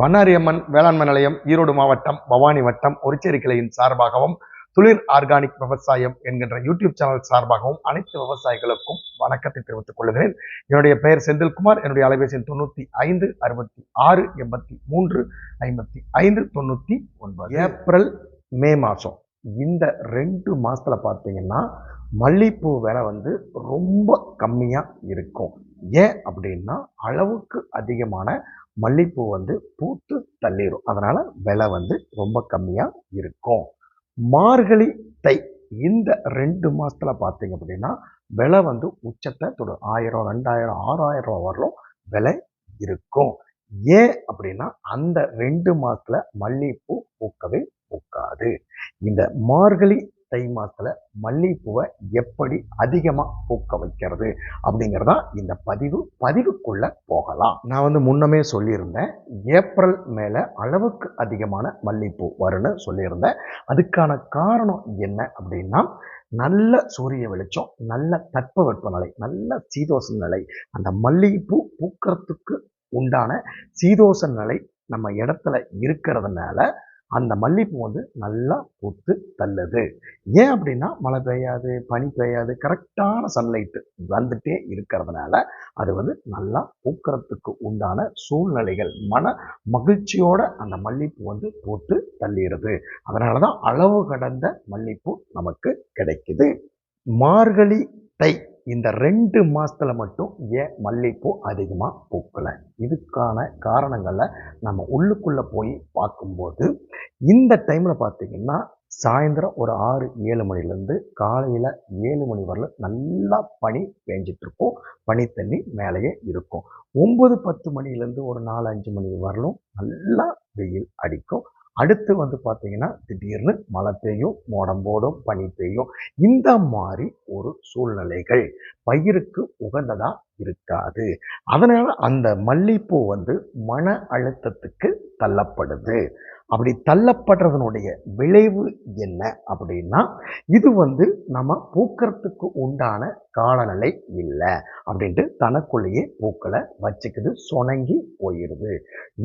பண்ணாரி அம்மன் வேளாண்மை நிலையம் ஈரோடு மாவட்டம் பவானி வட்டம் ஒருச்சேரி கிளையின் சார்பாகவும் துளிர் ஆர்கானிக் விவசாயம் என்கின்ற யூடியூப் சேனல் சார்பாகவும் அனைத்து விவசாயிகளுக்கும் வணக்கத்தை தெரிவித்துக் கொள்கிறேன். என்னுடைய பெயர் செந்தில்குமார். என்னுடைய அலைபேசி தொண்ணூற்றி ஐந்து அறுபத்தி ஆறு எண்பத்தி மூன்று ஐம்பத்தி ஐந்து தொண்ணூற்றி ஒன்பது. ஏப்ரல் மே மாதம் இந்த ரெண்டு மாதத்தில் பார்த்தீங்கன்னா மல்லிகைப்பூ விலை வந்து ரொம்ப கம்மியாக இருக்கும். ஏன் அப்படின்னா அளவுக்கு அதிகமான மல்லிகைப்பூ வந்து பூத்து தள்ளிடும் அதனால் விலை வந்து ரொம்ப கம்மியாக இருக்கும். மார்கழி தை இந்த ரெண்டு மாதத்தில் பார்த்தீங்க அப்படின்னா விலை வந்து உச்சத்தை தொடும் ஆயிரம் ரெண்டாயிரம் ஆறாயிரம் ரூபா வரலும் விலை இருக்கும். ஏன் அப்படின்னா அந்த ரெண்டு மாதத்தில் மல்லிகைப்பூ பூக்கவே பூக்காது. இந்த மார்கழி தை மாசத்துல மல்லிகைப்பூவை எப்படி அதிகமா பூக்க வைக்கிறது அப்படிங்கிறதா இந்த பதிவு பதிவுக்குள்ள போகலாம். நான் வந்து முன்னமே சொல்லியிருந்தேன் ஏப்ரல் மேல அளவுக்கு அதிகமான மல்லிகைப்பூ வரும்னு சொல்லியிருந்தேன். அதுக்கான காரணம் என்ன அப்படின்னா நல்ல சூரிய வெளிச்சம் நல்ல தட்பவெப்ப நிலை நல்ல சீதோஷ நிலை. அந்த மல்லிகைப்பூ பூக்கிறதுக்கு உண்டான சீதோஷ நிலை நம்ம இடத்துல இருக்கிறதுனால அந்த மல்லிகைப்பூ வந்து நல்லா பூத்து தள்ளுது. ஏன் அப்படின்னா மழை பெய்யாது பனி பெய்யாது கரெக்டான சன்லைட்டு வந்துட்டே இருக்கிறதுனால அது வந்து நல்லா பூக்கிறதுக்கு உண்டான சூழ்நிலைகள் மன மகிழ்ச்சியோட அந்த மல்லிகைப்பூ வந்து பூத்து தள்ளிடுது. அதனால தான் அளவு கடந்த மல்லிப்பூ நமக்கு கிடைக்குது. மார்கழி தை இந்த ரெண்டு மாதத்தில் மட்டும் ஏன் மல்லிகைப்பூ அதிகமாக பூக்கலை? இதுக்கான காரணங்களை நம்ம உள்ளுக்குள்ளே போய் பார்க்கும்போது இந்த டைமில் பார்த்தீங்கன்னா சாயந்தரம் ஒரு ஆறு ஏழு மணிலேருந்து காலையில் ஏழு மணி வரலும் நல்லா பனி பேஞ்சிட்ருக்கும். பனி தண்ணி மேலேயே இருக்கும். ஒம்பது பத்து மணிலேருந்து ஒரு நாலு அஞ்சு மணி வரலும் நல்லா வெயில் அடிக்கும். அடுத்து வந்து பார்த்தீங்கன்னா திடீர்னு மழை பெய்யும் மோடம் போடும் பனி பெய்யும். இந்த மாதிரி ஒரு சூழ்நிலைகள். பயிருக்கு உகந்ததாக இருக்காது. அதனால் அந்த மல்லிகைப்பூ வந்து மன அழுத்தத்துக்கு தள்ளப்படுது. அப்படி தள்ளப்படுறதனுடைய விளைவு என்ன அப்படின்னா இது வந்து நம்ம பூக்கிறதுக்கு உண்டான காலநிலை இல்லை அப்படின்ட்டு தனக்குள்ளேயே பூக்களை வச்சுக்குது சுணங்கி போயிடுது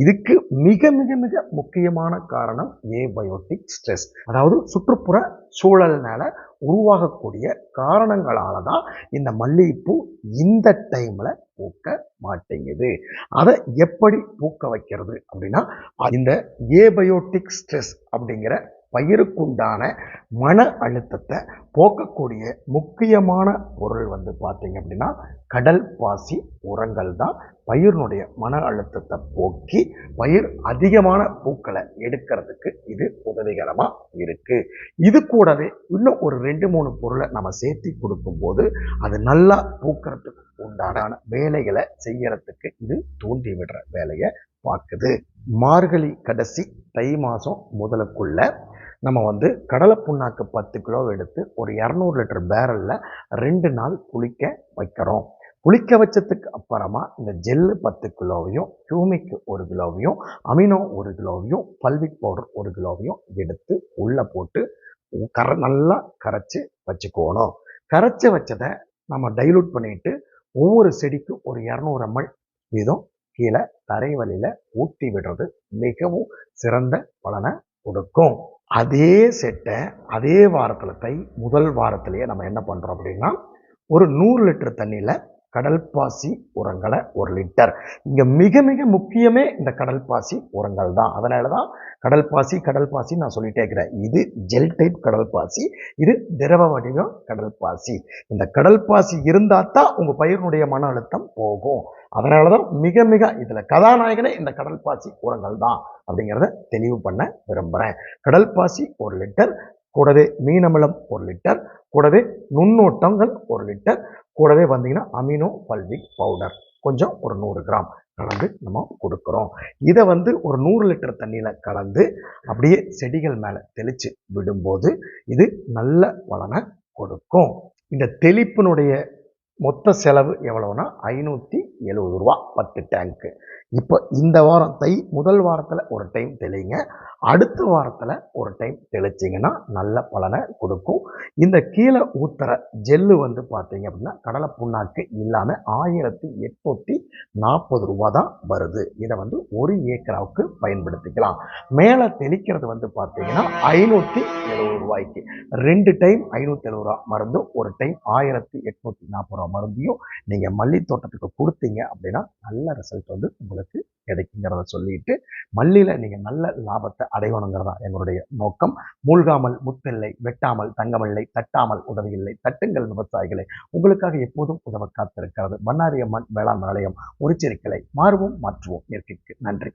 இதுக்கு மிக மிக மிக முக்கியமான காரணம் ஏபயோட்டிக் ஸ்ட்ரெஸ். அதாவது சுற்றுப்புற சூழல்னால உருவாகக்கூடிய காரணங்களால தான் இந்த மல்லிகைப்பூ இந்த டைமில் பூக்க மாட்டேங்குது. அதை எப்படி பூக்க வைக்கிறது அப்படின்னா இந்த ஏபயோட்டிக் ஸ்ட்ரெஸ் அப்படிங்கிற பயிருக்குண்டான மன அழுத்தத்தை போக்கக்கூடிய முக்கியமான பொருள் வந்து பார்த்தீங்க அப்படின்னா கடல் பாசி உரங்கள் தான் பயிரினுடைய மன அழுத்தத்தை போக்கி பயிர் அதிகமான பூக்களை எடுக்கிறதுக்கு இது உதவிகரமாக இருக்குது இது கூடவே இன்னும் ஒரு ரெண்டு மூணு பொருளை நம்ம சேர்த்தி கொடுக்கும்போது அது நல்லா பூக்கிறதுக்கு உண்டான வேலைகளை செய்யறதுக்கு இது தூண்டி விடுற வேலையை பார்க்குது. மார்கழி கடைசி தை மாதம் முதலுக்குள்ள நம்ம வந்து கடலை புண்ணாக்கு பத்து கிலோ எடுத்து ஒரு இரநூறு லிட்டர் பேரலில் ரெண்டு நாள் புளிக்க வைக்கிறோம். புளிக்க வச்சதுக்கு அப்புறமா இந்த ஜெல்லு பத்து கிலோவையும் ஹியூமிக் ஒரு கிலோவையும் அமினோ ஒரு கிலோவையும் பல்விக் பவுடர் ஒரு கிலோவையும் எடுத்து உள்ளே போட்டு கர நல்லா கரைச்சி வச்சுக்கோணும். கரைச்சி வச்சதை நம்ம டைலூட் பண்ணிட்டு ஒவ்வொரு செடிக்கும் ஒரு இரநூறு எம்எல் வீதம் கீழே தரை வழியில் ஊட்டி விடுறது மிகவும் சிறந்த பலனை கொடுக்கும். அதே செட்டை அதே வாரத்தில் தை முதல் வாரத்திலேயே நம்ம என்ன பண்ணுறோம் அப்படின்னா ஒரு நூறு லிட்டர் தண்ணியில் கடல் பாசி உரங்களை ஒரு லிட்டர். இங்கே மிக மிக முக்கியமே இந்த கடல் பாசி உரங்கள் தான். அதனால தான் கடல் பாசி கடல் பாசி நான் சொல்லிட்டே இருக்கிறேன். இது ஜெல் டைப் கடல் பாசி இது திரவ வடிவம் கடல் பாசி இந்த கடல் பாசி இருந்தால் தான் உங்கள் பயிரினுடைய மன அழுத்தம் போகும். அதனால தான் மிக மிக இதில் கதாநாயகனே இந்த கடல் பாசி உரங்கள் தான் அப்படிங்கிறத தெளிவு பண்ண விரும்புகிறேன் கடல் பாசி ஒரு லிட்டர் கூடவே மீனமிலம் ஒரு லிட்டர் கூடவே நுண்ணோட்டங்கள் ஒரு லிட்டர் கூடவே வந்தீங்கன்னா அமினோ பல்விக் பவுடர். கொஞ்சம் ஒரு நூறு கிராம் கலந்து நம்ம கொடுக்குறோம். இதை வந்து ஒரு நூறு லிட்டர் தண்ணியில் கலந்து அப்படியே செடிகள் மேலே தெளித்து விடும்போது இது நல்ல பலனை கொடுக்கும். இந்த தெளிப்பினுடைய மொத்த செலவு எவ்வளோன்னா ஐநூற்றி எழுபது ரூபா பத்து டேங்க்கு இப்போ இந்த வாரம் தை முதல் வாரத்தில் ஒரு டைம் தெளிங்க. அடுத்த வாரத்தில் ஒரு டைம் தெளிச்சிங்கன்னா நல்ல பலனை கொடுக்கும். இந்த கீழே ஊத்துற ஜெல்லு வந்து பார்த்தீங்க அப்படின்னா கடலை புண்ணாக்கு இல்லாமல் ஆயிரத்தி எட்நூற்றி நாற்பது ரூபா தான் வருது. இதை வந்து ஒரு ஏக்கராவுக்கு பயன்படுத்திக்கலாம். மேலே தெளிக்கிறது வந்து பார்த்தீங்கன்னா ஐநூற்றி எழுபது ரூபாய்க்கு. ரெண்டு டைம் ஐநூற்றி எழுபது ரூபா மருந்தும் ஒரு டைம் ஆயிரத்தி எட்நூற்றி நாற்பது ரூபா மருந்தையும் நீங்கள் மல்லி தோட்டத்துக்கு கொடுத்தீங்க அப்படின்னா நல்ல ரிசல்ட் வந்து உங்களுக்கு கிடைக்குங்கிறத சொல்லிட்டு மல்லியில் நீங்கள் நல்ல லாபத்தை அடையணுங்கிறதா எங்களுடைய நோக்கம். மூழ்காமல் முத்தில்லை வெட்டாமல் தங்கமில்லை தட்டாமல் உதவியில்லை தட்டுங்கள் விவசாயிகளை. உங்களுக்காக எப்போதும் உதவ காத்திருக்கிறது. பண்ணாரியம்மன் வேளாண் நிலையம் ஒரு செருக்களை மாறுவோம் மாற்றுவோம். இயற்கைக்கு நன்றி.